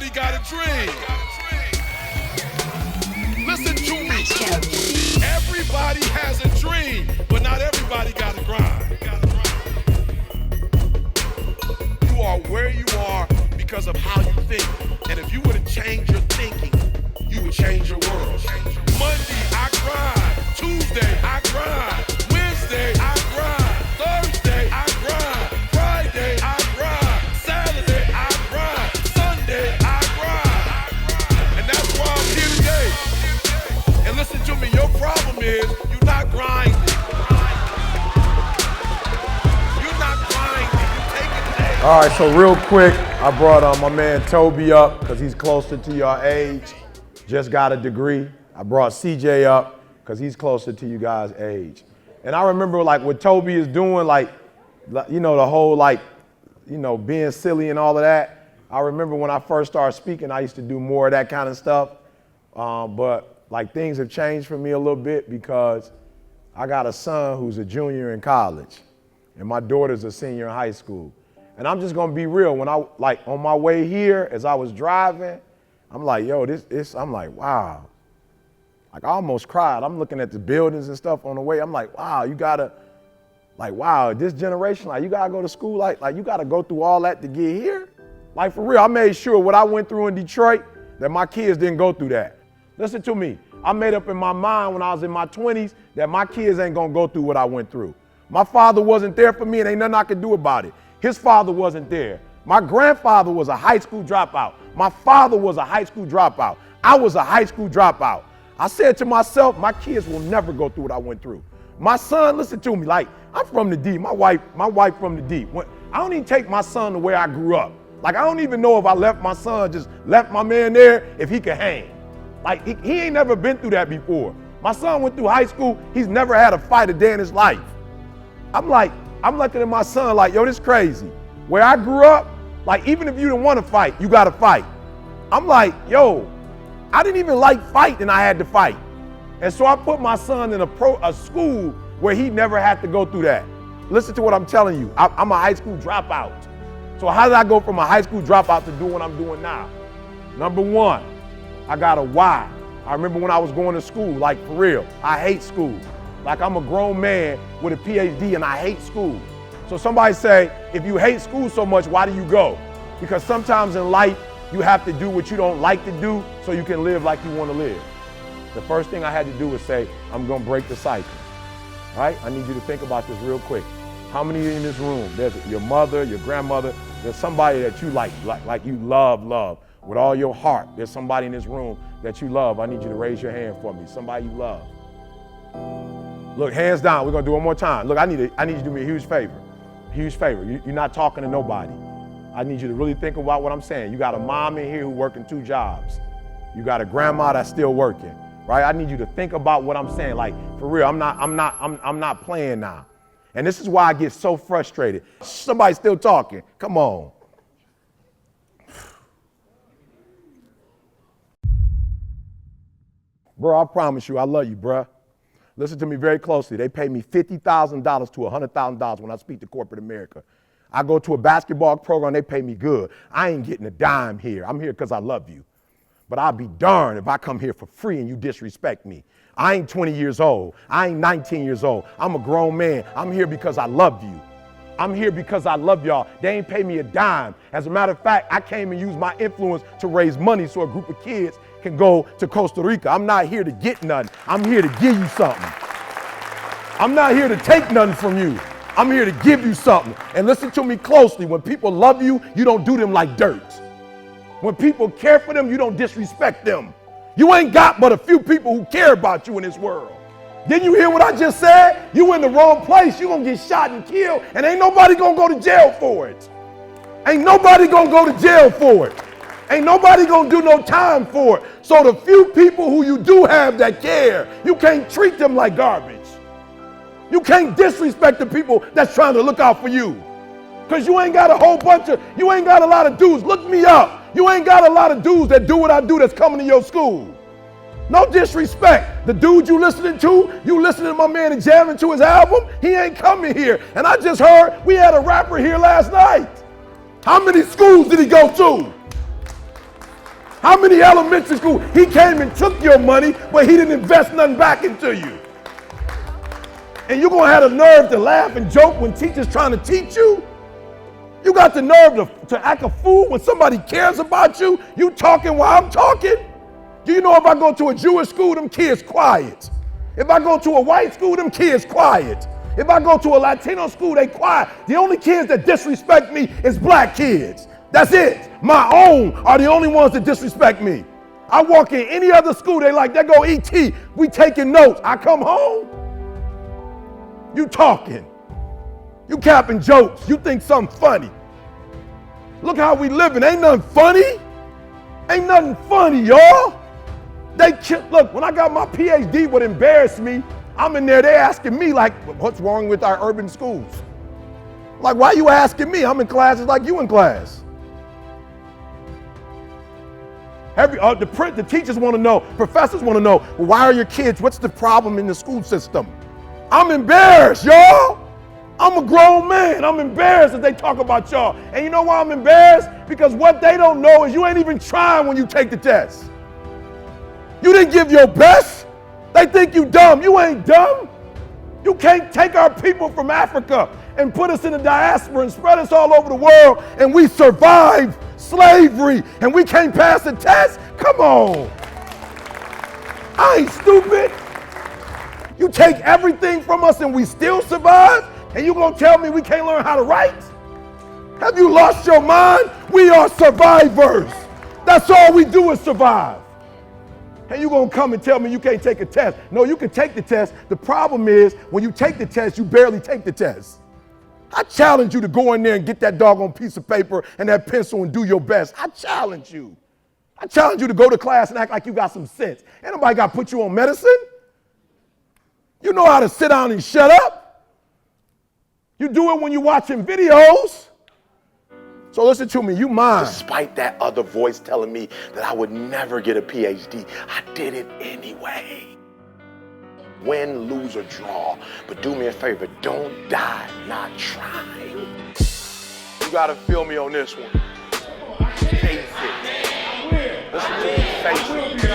everybody got a dream. Listen to me. Everybody has a dream, but not everybody got a grind. You are where you are because of how you think. And if you were to change is you're not grinding. You're not grinding. All right, so real quick, I brought uh, my man Toby up because he's closer to your age. Just got a degree. I brought CJ up because he's closer to you guys' age. And I remember like what Toby is doing, like, you know, the whole like, you know, being silly and all of that. I remember when I first started speaking, I used to do more of that kind of stuff. Um, but like things have changed for me a little bit because I got a son who's a junior in college, and my daughter's a senior in high school. And I'm just gonna be real. When I like on my way here, as I was driving, I'm like, yo, this, this, I'm like, wow. Like I almost cried. I'm looking at the buildings and stuff on the way. I'm like, wow, you gotta, like, wow, this generation, like, you gotta go to school, like, like you gotta go through all that to get here. Like for real, I made sure what I went through in Detroit that my kids didn't go through that. Listen to me. I made up in my mind when I was in my 20s that my kids ain't gonna go through what I went through. My father wasn't there for me and ain't nothing I could do about it. His father wasn't there. My grandfather was a high school dropout. My father was a high school dropout. I was a high school dropout. I said to myself, my kids will never go through what I went through. My son, listen to me, like I'm from the D. My wife, my wife from the D. When, I don't even take my son to where I grew up. Like I don't even know if I left my son, just left my man there, if he could hang. Like he, he ain't never been through that before. My son went through high school. He's never had a fight a day in his life. I'm like, I'm looking at my son like, yo, this crazy. Where I grew up, like even if you didn't want to fight, you got to fight. I'm like, yo, I didn't even like fighting. I had to fight. And so I put my son in a pro a school where he never had to go through that. Listen to what I'm telling you. I, I'm a high school dropout. So how did I go from a high school dropout to doing what I'm doing now? Number one, I got a why. I remember when I was going to school, like for real, I hate school. Like I'm a grown man with a PhD and I hate school. So somebody say, if you hate school so much, why do you go? Because sometimes in life, you have to do what you don't like to do so you can live like you want to live. The first thing I had to do was say, I'm going to break the cycle. All right? I need you to think about this real quick. How many in this room? There's your mother, your grandmother, there's somebody that you like, like, like you love, love with all your heart. There's somebody in this room that you love. I need you to raise your hand for me. Somebody you love. Look, hands down. We're gonna do one more time. Look, I need I need you to do me a huge favor. Huge favor. You, you're not talking to nobody. I need you to really think about what I'm saying. You got a mom in here who working two jobs. You got a grandma that's still working, right? I need you to think about what I'm saying. Like for real, I'm not, I'm not, I'm, I'm not playing now. And this is why I get so frustrated. Somebody's still talking. Come on. Bro, I promise you, I love you, bruh. Listen to me very closely. They pay me $50,000 to $100,000 when I speak to corporate America. I go to a basketball program, they pay me good. I ain't getting a dime here. I'm here because I love you. But I'll be darned if I come here for free and you disrespect me. I ain't 20 years old. I ain't 19 years old. I'm a grown man. I'm here because I love you. I'm here because I love y'all. They ain't pay me a dime. As a matter of fact, I came and used my influence to raise money so a group of kids can go to Costa Rica. I'm not here to get nothing. I'm here to give you something. I'm not here to take nothing from you. I'm here to give you something. And listen to me closely. When people love you, you don't do them like dirt. When people care for them, you don't disrespect them. You ain't got but a few people who care about you in this world. Didn't you hear what I just said? You in the wrong place. You're going to get shot and killed, and ain't nobody going to go to jail for it. Ain't nobody going to go to jail for it. Ain't nobody going to do no time for it. So the few people who you do have that care, you can't treat them like garbage. You can't disrespect the people that's trying to look out for you. Because you ain't got a whole bunch of, you ain't got a lot of dudes. Look me up. You ain't got a lot of dudes that do what I do that's coming to your school. No disrespect. The dude you listening to, you listening to my man and jamming to his album, he ain't coming here. And I just heard we had a rapper here last night. How many schools did he go to? How many elementary school? He came and took your money, but he didn't invest nothing back into you. And you're gonna have the nerve to laugh and joke when teachers trying to teach you? You got the nerve to, to act a fool when somebody cares about you? You talking while I'm talking? Do you know if I go to a Jewish school, them kids quiet. If I go to a white school, them kids quiet. If I go to a Latino school, they quiet. The only kids that disrespect me is black kids. That's it. My own are the only ones that disrespect me. I walk in any other school, they like, they go ET. We taking notes. I come home. You talking. You capping jokes. You think something funny. Look how we living. Ain't nothing funny. Ain't nothing funny, y'all. They look, when I got my PhD, what embarrassed me, I'm in there, they asking me like, what's wrong with our urban schools? Like, why you asking me? I'm in classes like you in class. Every, uh, the, print, the teachers want to know, professors want to know, why are your kids, what's the problem in the school system? I'm embarrassed, y'all. I'm a grown man. I'm embarrassed that they talk about y'all. And you know why I'm embarrassed? Because what they don't know is you ain't even trying when you take the test. You didn't give your best. They think you dumb. You ain't dumb. You can't take our people from Africa and put us in the diaspora and spread us all over the world and we survived slavery and we can't pass the test? Come on. I ain't stupid. You take everything from us and we still survive? And you gonna tell me we can't learn how to write? Have you lost your mind? We are survivors. That's all we do is survive. And you gonna come and tell me you can't take a test. No, you can take the test. The problem is when you take the test, you barely take the test. I challenge you to go in there and get that doggone piece of paper and that pencil and do your best. I challenge you. I challenge you to go to class and act like you got some sense. Ain't nobody got to put you on medicine. You know how to sit down and shut up. You do it when you're watching videos. So listen to me, you mind. Despite that other voice telling me that I would never get a PhD, I did it anyway. Win, lose, or draw. But do me a favor, don't die not trying. You gotta feel me on this one. Face it. Listen to me, face it. This